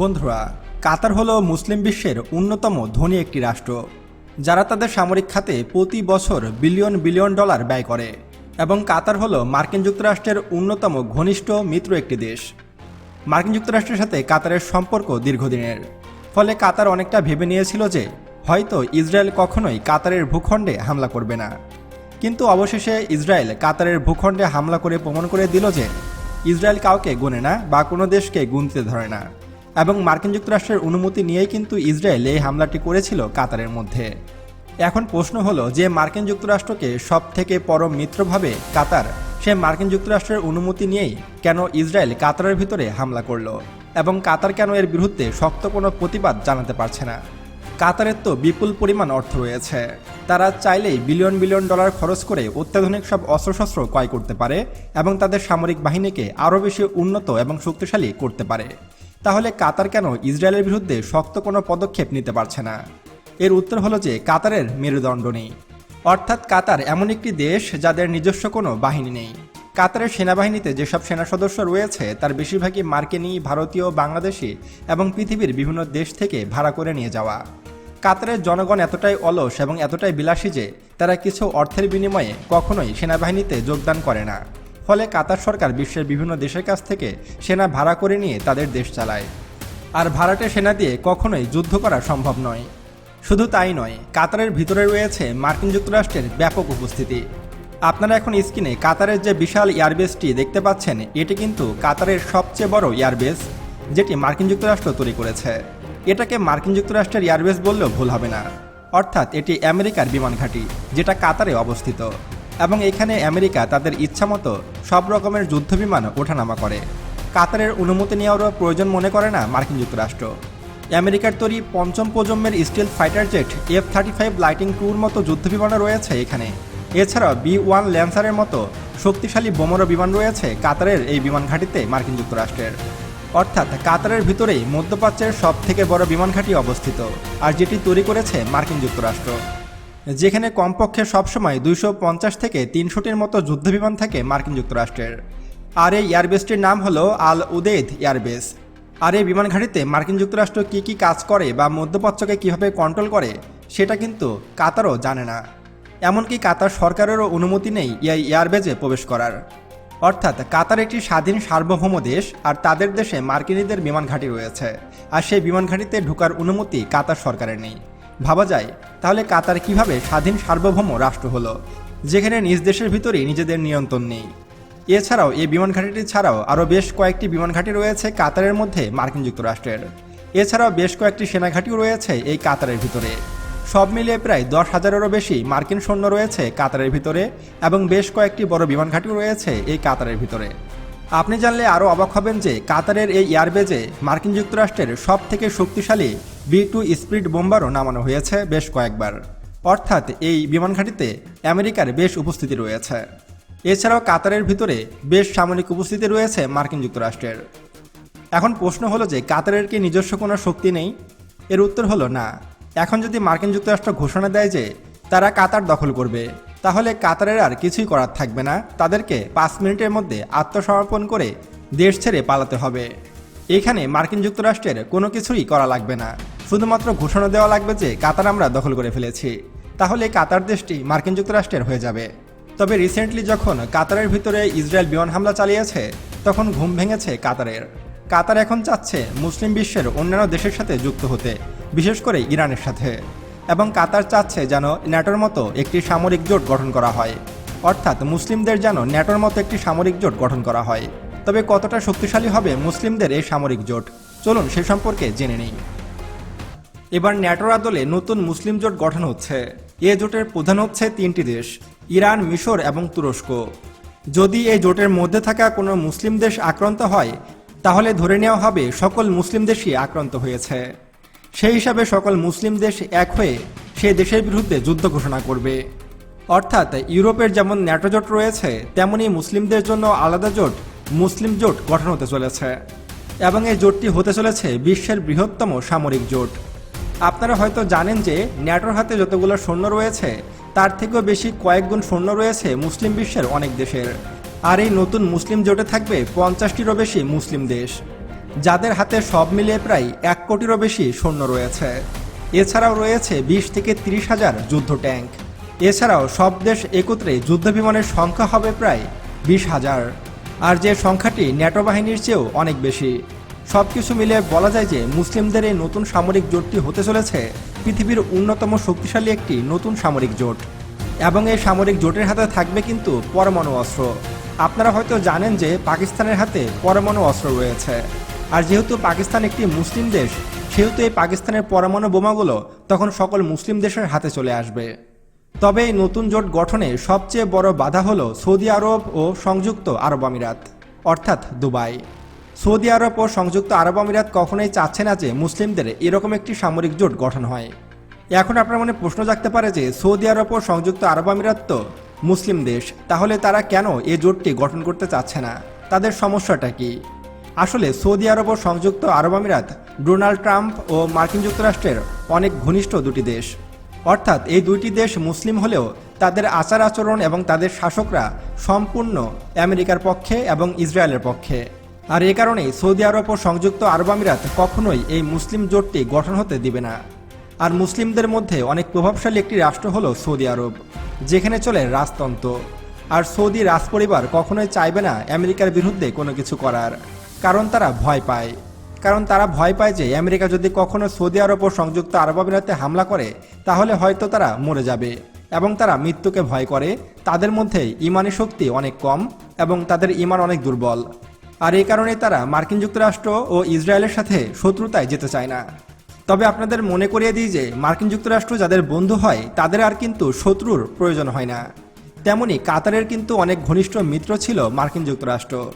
বন্ধুরা, কাতার হলো মুসলিম বিশ্বের অন্যতম ধনী একটি রাষ্ট্র, যারা তাদের সামরিক খাতে প্রতি বছর বিলিয়ন বিলিয়ন ডলার ব্যয় করে, এবং কাতার হলো মার্কিন যুক্তরাষ্ট্রের অন্যতম ঘনিষ্ঠ মিত্র একটি দেশ। মার্কিন যুক্তরাষ্ট্রের সাথে কাতারের সম্পর্ক দীর্ঘদিনের, ফলে কাতার অনেকটা ভেবে নিয়েছিল যে, হয়তো ইসরায়েল কখনোই কাতারের ভূখণ্ডে হামলা করবে না। কিন্তু অবশেষে ইসরায়েল কাতারের ভূখণ্ডে হামলা করে প্রমাণ করে দিল যে, ইসরায়েল কাউকে গুনে না বা কোনো দেশকে গুনতে ধরে না। এবং মার্কিন যুক্তরাষ্ট্রের অনুমতি নিয়েই কিন্তু ইসরায়েল এই হামলাটি করেছিল কাতারের মধ্যে। এখন প্রশ্ন হলো যে মার্কিন যুক্তরাষ্ট্রকে সব থেকে পরম মিত্রভাবে কাতার, সে মার্কিন যুক্তরাষ্ট্রের অনুমতি নিয়েই কেন ইসরায়েল কাতারের ভিতরে হামলা করল? এবং কাতার কেন এর বিরুদ্ধে শক্ত কোনো প্রতিবাদ জানাতে পারছে না? কাতারের তো বিপুল পরিমাণ অর্থ রয়েছে। তারা চাইলেই বিলিয়ন বিলিয়ন ডলার খরচ করে অত্যাধুনিক সব অস্ত্রশস্ত্র ক্রয় করতে পারে এবং তাদের সামরিক বাহিনীকে আরও বেশি উন্নত এবং শক্তিশালী করতে পারে। তাহলে কাতার কেন ইসরায়েলের বিরুদ্ধে শক্ত কোনো পদক্ষেপ নিতে পারছে না? এর উত্তর হলো যে কাতারের মেরুদণ্ড নেই। অর্থাৎ কাতার এমন একটি দেশ যাদের নিজস্ব কোনো বাহিনী নেই। কাতারের সেনাবাহিনীতে যেসব সেনা সদস্য রয়েছে, তার বেশিরভাগই মার্কিনী, ভারতীয়, বাংলাদেশি এবং পৃথিবীর বিভিন্ন দেশ থেকে ভাড়া করে নিয়ে যাওয়া। কাতারের জনগণ এতটাই অলস এবং এতটাই বিলাসী যে তারা কিছু অর্থের বিনিময়ে কখনোই সেনাবাহিনীতে যোগদান করে না। ফলে কাতার সরকার বিশ্বের বিভিন্ন দেশের কাছ থেকে সেনা ভাড়া করে নিয়ে তাদের দেশ চালায়। আর ভাড়াটে সেনা দিয়ে কখনোই যুদ্ধ করা সম্ভব নয়। শুধু তাই নয়, কাতারের ভিতরে রয়েছে মার্কিন যুক্তরাষ্ট্রের ব্যাপক উপস্থিতি। আপনারা এখন স্ক্রিনে কাতারের যে বিশাল এয়ারবেসটি দেখতে পাচ্ছেন, এটি কিন্তু কাতারের সবচেয়ে বড় এয়ারবেস, যেটি মার্কিন যুক্তরাষ্ট্র তৈরি করেছে। এটাকে মার্কিন যুক্তরাষ্ট্রের এয়ারবেস বললেও ভুল হবে না। অর্থাৎ এটি আমেরিকার বিমান ঘাঁটি, যেটা কাতারে অবস্থিত। এবং এখানে আমেরিকা তাদের ইচ্ছামতো সব রকমের যুদ্ধ বিমান ওঠানামা করে। কাতারের অনুমতি নেওয়ারও প্রয়োজন মনে করে না মার্কিন যুক্তরাষ্ট্র। আমেরিকার তৈরি পঞ্চম প্রজন্মের stealth fighter jet F thirty five lightning টুর মতো যুদ্ধবিমানও রয়েছে এখানে। এছাড়াও বি ওয়ান ল্যান্সারের মতো শক্তিশালী বোমরো বিমান রয়েছে কাতারের এই বিমান ঘাঁটিতে মার্কিন যুক্তরাষ্ট্রের। অর্থাৎ কাতারের ভিতরেই মধ্যপ্রাচ্যের সব থেকে বড় বিমান ঘাঁটি অবস্থিত, আর যেটি তৈরি করেছে মার্কিন যুক্তরাষ্ট্র। যেখানে কমপক্ষে সবসময় দুইশো পঞ্চাশ থেকে তিনশোটির মতো যুদ্ধবিমান থাকে মার্কিন যুক্তরাষ্ট্রের। আর এই এয়ারবেসটির নাম হলো আল উদেদ এয়ারবেস। আর এই বিমান ঘাঁটিতে মার্কিন যুক্তরাষ্ট্র কী কী কাজ করে বা মধ্যপ্রাচ্যকে কীভাবে কন্ট্রোল করে, সেটা কিন্তু কাতারও জানে না। এমনকি কাতার সরকারেরও অনুমতি নেই এই এয়ারবেজে প্রবেশ করার। অর্থাৎ কাতার একটি স্বাধীন সার্বভৌম দেশ আর তাদের দেশে মার্কিনীদের বিমান ঘাঁটি রয়েছে। আর সেই বিমান ঘাঁটিতে ঢোকার অনুমতি কাতার সরকারের নেই। ভাবা যায়, তাহলে কাতার কীভাবে স্বাধীন সার্বভৌম রাষ্ট্র হলো, যেখানে নিজ দেশের ভিতরেই নিজেদের নিয়ন্ত্রণ নেই? এছাড়াও এই বিমান ঘাঁটিটি ছাড়াও আরও বেশ কয়েকটি বিমান ঘাঁটি রয়েছে কাতারের মধ্যে মার্কিন যুক্তরাষ্ট্রের। এছাড়াও বেশ কয়েকটি সেনাঘাঁটিও রয়েছে এই কাতারের ভিতরে। সব মিলিয়ে প্রায় দশ হাজারেরও বেশি মার্কিন সৈন্য রয়েছে কাতারের ভিতরে এবং বেশ কয়েকটি বড় বিমান ঘাঁটিও রয়েছে এই কাতারের ভিতরে। আপনি জানলে আরও অবাক হবেন যে কাতারের এই এয়ারবেজে মার্কিন যুক্তরাষ্ট্রের সব থেকে শক্তিশালী বি টু স্পিরিট বোম্বারও নামানো হয়েছে বেশ কয়েকবার। অর্থাৎ এই বিমান ঘাঁটিতে আমেরিকার বেশ উপস্থিতি রয়েছে। এছাড়াও কাতারের ভিতরে বেশ সামরিক উপস্থিতি রয়েছে মার্কিন যুক্তরাষ্ট্রের। এখন প্রশ্ন হলো যে কাতারের কি নিজস্ব কোনো শক্তি নেই? এর উত্তর হলো না। এখন যদি মার্কিন যুক্তরাষ্ট্র ঘোষণা দেয় যে তারা কাতার দখল করবে, তাহলে কাতারের আর কিছুই করার থাকবে না। তাদেরকে পাঁচ মিনিটের মধ্যে আত্মসমর্পণ করে দেশ ছেড়ে পালাতে হবে। এখানে মার্কিন যুক্তরাষ্ট্রের কোনো কিছুই করা লাগবে না। শুধুমাত্র ঘোষণা দেওয়া লাগবে যে কাতার আমরা দখল করে ফেলেছি। তাহলে কাতার দেশটি মার্কিন যুক্তরাষ্ট্রের হয়ে যাবে। তবে রিসেন্টলি যখন কাতারের ভিতরে ইসরায়েল বিমান হামলা চালিয়েছে, তখন ঘুম ভেঙেছে কাতারের। কাতার এখন চাচ্ছে মুসলিম বিশ্বের অন্যান্য দেশের সাথে যুক্ত হতে, বিশেষ করে ইরানের সাথে। এবং কাতার চাচ্ছে যেন ন্যাটোর মতো একটি সামরিক জোট গঠন করা হয়। অর্থাৎ মুসলিমদের যেন ন্যাটোর মতো একটি সামরিক জোট গঠন করা হয়। তবে কতটা শক্তিশালী হবে মুসলিমদের এই সামরিক জোট? চলুন সে সম্পর্কে জেনে নিই। এবার ন্যাটোর আদলে নতুন মুসলিম জোট গঠন হচ্ছে। এ জোটের প্রধান হচ্ছে তিনটি দেশ, ইরান, মিশর এবং তুরস্ক। যদি এই জোটের মধ্যে থাকা কোনো মুসলিম দেশ আক্রান্ত হয়, তাহলে ধরে নেওয়া হবে সকল মুসলিম দেশই আক্রান্ত হয়েছে। সেই হিসাবে সকল মুসলিম দেশ এক হয়ে সেই দেশের বিরুদ্ধে যুদ্ধ ঘোষণা করবে। অর্থাৎ ইউরোপের যেমন ন্যাটো জোট রয়েছে, তেমনি মুসলিমদের জন্য আলাদা জোট মুসলিম জোট গঠন হতে চলেছে। এবং এই জোটটি হতে চলেছে বিশ্বের বৃহত্তম সামরিক জোট। আপনারা হয়তো জানেন যে ন্যাটোর হাতে যতগুলো সৈন্য রয়েছে, তার থেকেও বেশি কয়েক গুণ সৈন্য রয়েছে মুসলিম বিশ্বের অনেক দেশের। আর এই নতুন মুসলিম জোটে থাকবে পঞ্চাশটিরও বেশি মুসলিম দেশ, যাদের হাতে সব মিলিয়ে প্রায় এক কোটিরও বেশি সৈন্য রয়েছে। এছাড়াও রয়েছে বিশ থেকে তিরিশ হাজার যুদ্ধ ট্যাঙ্ক। এছাড়াও সব দেশ একত্রে যুদ্ধ বিমানের সংখ্যা হবে প্রায় বিশ হাজার। আর যে সংখ্যাটি ন্যাটো বাহিনীর চেয়েও অনেক বেশি। সব কিছু মিলে বলা যায় যে মুসলিমদের এই নতুন সামরিক জোটটি হতে চলেছে পৃথিবীর অন্যতম শক্তিশালী একটি নতুন সামরিক জোট। এবং এই সামরিক জোটের হাতে থাকবে কিন্তু পরমাণু অস্ত্র। আপনারা হয়তো জানেন যে পাকিস্তানের হাতে পরমাণু অস্ত্র রয়েছে। আর যেহেতু পাকিস্তান একটি মুসলিম দেশ, সেহেতু এই পাকিস্তানের পরমাণু বোমাগুলো তখন সকল মুসলিম দেশের হাতে চলে আসবে। তবে এই নতুন জোট গঠনে সবচেয়ে বড় বাধা হলো সৌদি আরব ও সংযুক্ত আরব আমিরাত, অর্থাৎ দুবাই। সৌদি আরব ও সংযুক্ত আরব আমিরাত কখনোই চাচ্ছে না যে মুসলিমদের এরকম একটি সামরিক জোট গঠন হয়। এখন আপনার মনে প্রশ্ন জাগতে পারে যে সৌদি আরব ও সংযুক্ত আরব আমিরাত তো মুসলিম দেশ, তাহলে তারা কেন এই জোটটি গঠন করতে চাচ্ছে না? তাদের সমস্যাটা কি? আসলে সৌদি আরব ও সংযুক্ত আরব আমিরাত ডোনাল্ড ট্রাম্প ও মার্কিন যুক্তরাষ্ট্রের অনেক ঘনিষ্ঠ দুটি দেশ। অর্থাৎ এই দুইটি দেশ মুসলিম হলেও তাদের আচার আচরণ এবং তাদের শাসকরা সম্পূর্ণ আমেরিকার পক্ষে এবং ইসরায়েলের পক্ষে। আর এ কারণেই সৌদি আরব ও সংযুক্ত আরব আমিরাত কখনোই এই মুসলিম জোটটি গঠন হতে দিবে না। আর মুসলিমদের মধ্যে অনেক প্রভাবশালী একটি রাষ্ট্র হলো সৌদি আরব, যেখানে চলে রাজতন্ত্র। আর সৌদি রাজপরিবার কখনোই চাইবে না আমেরিকার বিরুদ্ধে কোনো কিছু করার, কারণ তারা ভয় পায়। কারণ তারা ভয় পায় যে আমেরিকা যদি কখনো সৌদি আরব ও সংযুক্ত আরব আমিরাতে হামলা করে, তাহলে হয়তো তারা মরে যাবে। এবং তারা মৃত্যুকে ভয় করে, তাদের মধ্যে ইমানি শক্তি অনেক কম এবং তাদের ইমান অনেক দুর্বল। আর এই কারণে তারা মার্কিন যুক্তরাষ্ট্র ও ইসরায়েলের সাথে শত্রুতায় যেতে চায় না। তবে আপনাদের মনে করিয়ে দিই যে, মার্কিন যুক্তরাষ্ট্র যাদের বন্ধু হয়, তাদের আর কিন্তু শত্রুর প্রয়োজন হয় না। তেমনি কাতারের কিন্তু অনেক ঘনিষ্ঠ মিত্র ছিল মার্কিন যুক্তরাষ্ট্র।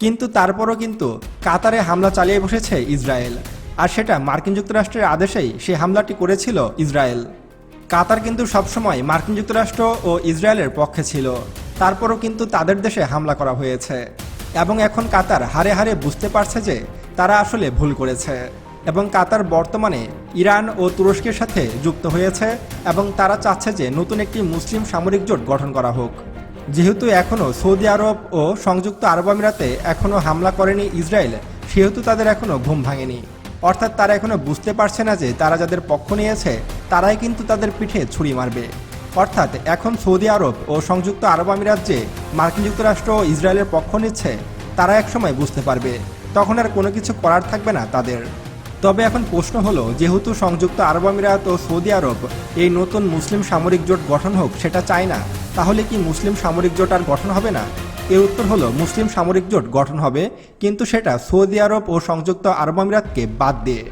কিন্তু তারপরও কিন্তু কাতারে হামলা চালিয়ে বসেছে ইসরায়েল। আর সেটা মার্কিন যুক্তরাষ্ট্রের আদেশেই সে হামলাটি করেছিল ইসরায়েল। কাতার কিন্তু সবসময় মার্কিন যুক্তরাষ্ট্র ও ইসরায়েলের পক্ষে ছিল। তারপরও কিন্তু তাদের দেশে হামলা করা হয়েছে। এবং এখন কাতার হারে হারে বুঝতে পারছে যে তারা আসলে ভুল করেছে এবং কাতার বর্তমানে ইরান ও তুরস্কের সাথে যুক্ত হয়েছে এবং তারা চাচ্ছে যে নতুন একটি মুসলিম সামরিক জোট গঠন করা হোক। যেহেতু এখনও সৌদি আরব ও সংযুক্ত আরব আমিরাতে এখনও হামলা করেনি ইসরায়েল, সেহেতু তাদের এখনও ঘুম ভাঙেনি। অর্থাৎ তারা এখনও বুঝতে পারছে না যে তারা যাদের পক্ষ নিয়েছে, তারাই কিন্তু তাদের পিঠে ছুরি মারবে। অর্থাৎ এখন সৌদি আরব ও সংযুক্ত আরব আমিরাত যে মার্কিন যুক্তরাষ্ট্র ও ইসরায়েলের পক্ষ নিচ্ছে, তারা একসময় বুঝতে পারবে। তখন আর কোনো কিছু করার থাকবে না তাদের। তবে এখন প্রশ্ন হলো, যেহেতু সংযুক্ত আরব আমিরাত ও সৌদি আরব এই নতুন মুসলিম সামরিক জোট গঠন হোক, সেটা চায় না, তাহলে কি মুসলিম সামরিক জোট আর গঠন হবে না? এর উত্তর হলো, মুসলিম সামরিক জোট গঠন হবে, কিন্তু সেটা সৌদি আরব ও সংযুক্ত আরব আমিরাতকে বাদ দিয়ে।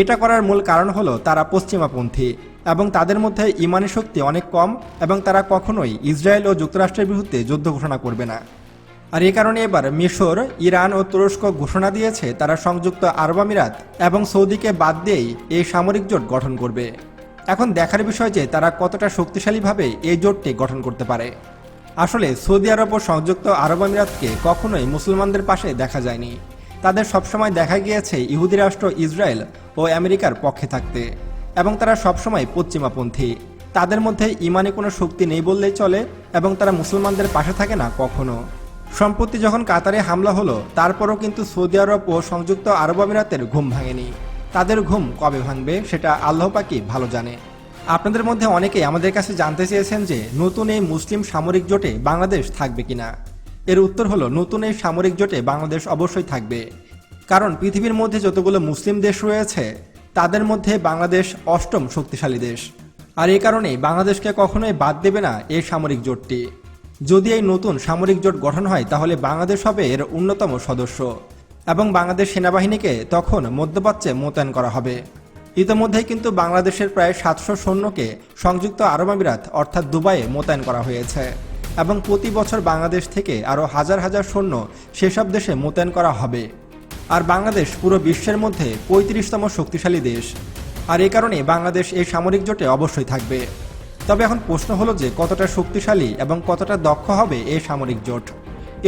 এটা করার মূল কারণ হলো তারা পশ্চিমাপন্থী এবং তাদের মধ্যে ইমানি শক্তি অনেক কম এবং তারা কখনোই ইসরায়েল ও যুক্তরাষ্ট্রের বিরুদ্ধে যুদ্ধ ঘোষণা করবে না। আর এই কারণে এবার মিশর, ইরান ও তুরস্ক ঘোষণা দিয়েছে তারা সংযুক্ত আরব আমিরাত এবং সৌদিকে বাদ দিয়েই এই সামরিক জোট গঠন করবে। এখন দেখার বিষয় যে তারা কতটা শক্তিশালীভাবে এই জোটটি গঠন করতে পারে। আসলে সৌদি আরব ও সংযুক্ত আরব আমিরাতকে কখনোই মুসলমানদের পাশে দেখা যায়নি। তাদের সবসময় দেখা গিয়েছে ইহুদি রাষ্ট্র ইসরায়েল ও আমেরিকার পক্ষে থাকতে। এবং তারা সবসময় পশ্চিমাপন্থী। তাদের মধ্যে ইমানে কোনো শক্তি নেই বললেই চলে এবং তারা মুসলমানদের পাশে থাকে না কখনো। সম্প্রতি যখন কাতারে হামলা হলো, তারপরও কিন্তু সৌদি আরব ও সংযুক্ত আরব আমিরাতের ঘুম ভাঙেনি। তাদের ঘুম কবে ভাঙবে সেটা আল্লাহ পাকি ভালো জানে। আপনাদের মধ্যে অনেকেই আমাদের কাছে জানতে চেয়েছেন যে, নতুন এই মুসলিম সামরিক জোটে বাংলাদেশ থাকবে কিনা? এর উত্তর হলো, নতুন এই সামরিক জোটে বাংলাদেশ অবশ্যই থাকবে। কারণ পৃথিবীর মধ্যে যতগুলো মুসলিম দেশ রয়েছে তাদের মধ্যে বাংলাদেশ অষ্টম শক্তিশালী দেশ। আর এই কারণেই বাংলাদেশকে কখনোই বাদ দেবে না এই সামরিক জোটটি। যদি এই নতুন সামরিক জোট গঠন হয়, তাহলে বাংলাদেশ হবে এর অন্যতম সদস্য। এবং বাংলাদেশ সেনাবাহিনীকে তখন মধ্যপ্রাচ্যে মোতায়েন করা হবে। ইতিমধ্যেই কিন্তু বাংলাদেশের প্রায় সাতশো সৈন্যকে সংযুক্ত আরব আমিরাত, অর্থাৎ দুবাইয়ে মোতায়েন করা হয়েছে। এবং প্রতি বছর বাংলাদেশ থেকে আরও হাজার হাজার সৈন্য সেসব দেশে মোতায়েন করা হবে। আর বাংলাদেশ পুরো বিশ্বের মধ্যে পঁয়ত্রিশতম শক্তিশালী দেশ। আর এই কারণে বাংলাদেশ এই সামরিক জোটে অবশ্যই থাকবে। তবে এখন প্রশ্ন হলো যে, কতটা শক্তিশালী এবং কতটা দক্ষ হবে এই সামরিক জোট?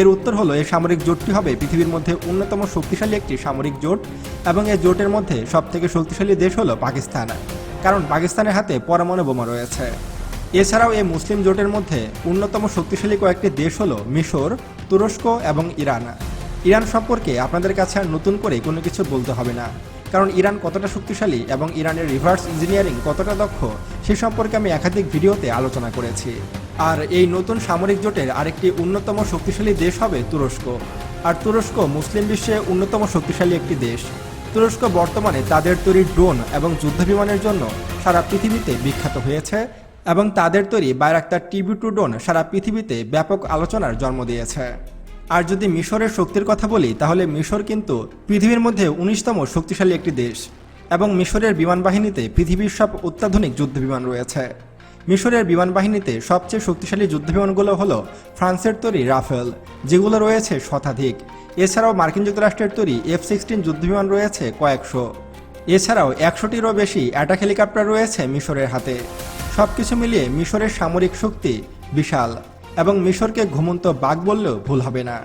এর উত্তর হলো, এই সামরিক জোটটি হবে পৃথিবীর মধ্যে অন্যতম শক্তিশালী একটি সামরিক জোট এবং এই জোটের মধ্যে সবথেকে শক্তিশালী দেশ হলো পাকিস্তান। কারণ পাকিস্তানের হাতে পরমাণু বোমা রয়েছে। এছাড়াও এই মুসলিম জোটের মধ্যে অন্যতম শক্তিশালী কয়েকটি দেশ হলো মিশর, তুরস্ক এবং ইরান। ইরান সম্পর্কে আপনাদের কাছে আর নতুন করে কোনো কিছু বলতে হবে না। কারণ ইরান কতটা শক্তিশালী এবং ইরানের রিভার্স ইঞ্জিনিয়ারিং কতটা দক্ষ, সে সম্পর্কে আমি একাধিক ভিডিওতে আলোচনা করেছি। আর এই নতুন সামরিক জোটের আরেকটি অন্যতম শক্তিশালী দেশ হবে তুরস্ক। আর তুরস্ক মুসলিম বিশ্বে অন্যতম শক্তিশালী একটি দেশ। তুরস্ক বর্তমানে তাদের তৈরি ড্রোন এবং যুদ্ধবিমানের জন্য সারা পৃথিবীতে বিখ্যাত হয়েছে এবং তাদের তৈরি বাইরাক্তার টিভি টু ড্রোন সারা পৃথিবীতে ব্যাপক আলোচনার জন্ম দিয়েছে। আর যদি মিশরের শক্তির কথা বলি, তাহলে মিশর কিন্তু পৃথিবীর মধ্যে উনিশতম শক্তিশালী একটি দেশ এবং মিশরের বিমান বাহিনীতে পৃথিবীর সব অত্যাধুনিক যুদ্ধবিমান রয়েছে। মিশরের বিমান বাহিনীতে সবচেয়ে শক্তিশালী যুদ্ধবিমানগুলো হলো ফ্রান্সের তৈরি রাফেল, যেগুলো রয়েছে শতাধিক। এছাড়াও মার্কিন যুক্তরাষ্ট্রের তৈরি এফ সিক্সটিন যুদ্ধবিমান রয়েছে কয়েকশো। এছাড়াও একশোটিরও বেশি অ্যাটাক হেলিকপ্টার রয়েছে মিশরের হাতে। সব কিছু মিলিয়ে মিশরের সামরিক শক্তি বিশাল। এবং মিশরকে ঘুমন্ত বাঘ বললেও ভুল হবে না।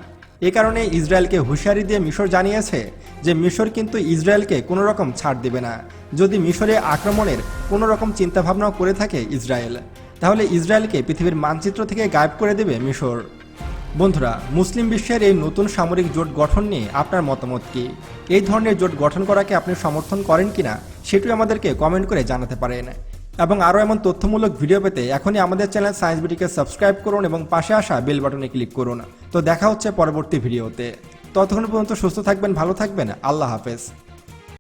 এ কারণে ইসরায়েলকে হুঁশিয়ারি দিয়ে মিশর জানিয়েছে যে মিশর কিন্তু ইসরায়েলকে কোনো রকম ছাড় দেবে না। যদি মিশরে আক্রমণের কোনো রকম চিন্তাভাবনাও করে থাকে ইসরায়েল, তাহলে ইসরায়েলকে পৃথিবীর মানচিত্র থেকে গায়েব করে দেবে মিশর। বন্ধুরা, মুসলিম বিশ্বের এই নতুন সামরিক জোট গঠন নিয়ে আপনার মতামত কি? এই ধরনের জোট গঠন করাকে আপনি সমর্থন করেন কিনা সেটি আমাদেরকে কমেন্ট করে জানাতে পারেন। এবং আরও এমন তথ্যমূলক ভিডিও পেতে এখনই আমাদের চ্যানেল সায়েন্স বিটিকে সাবস্ক্রাইব করুন এবং পাশে আসা বেল বাটনে ক্লিক করুন। তো দেখা হচ্ছে পরবর্তী ভিডিওতে। ততক্ষণ পর্যন্ত সুস্থ থাকবেন, ভালো থাকবেন। আল্লাহ হাফেজ।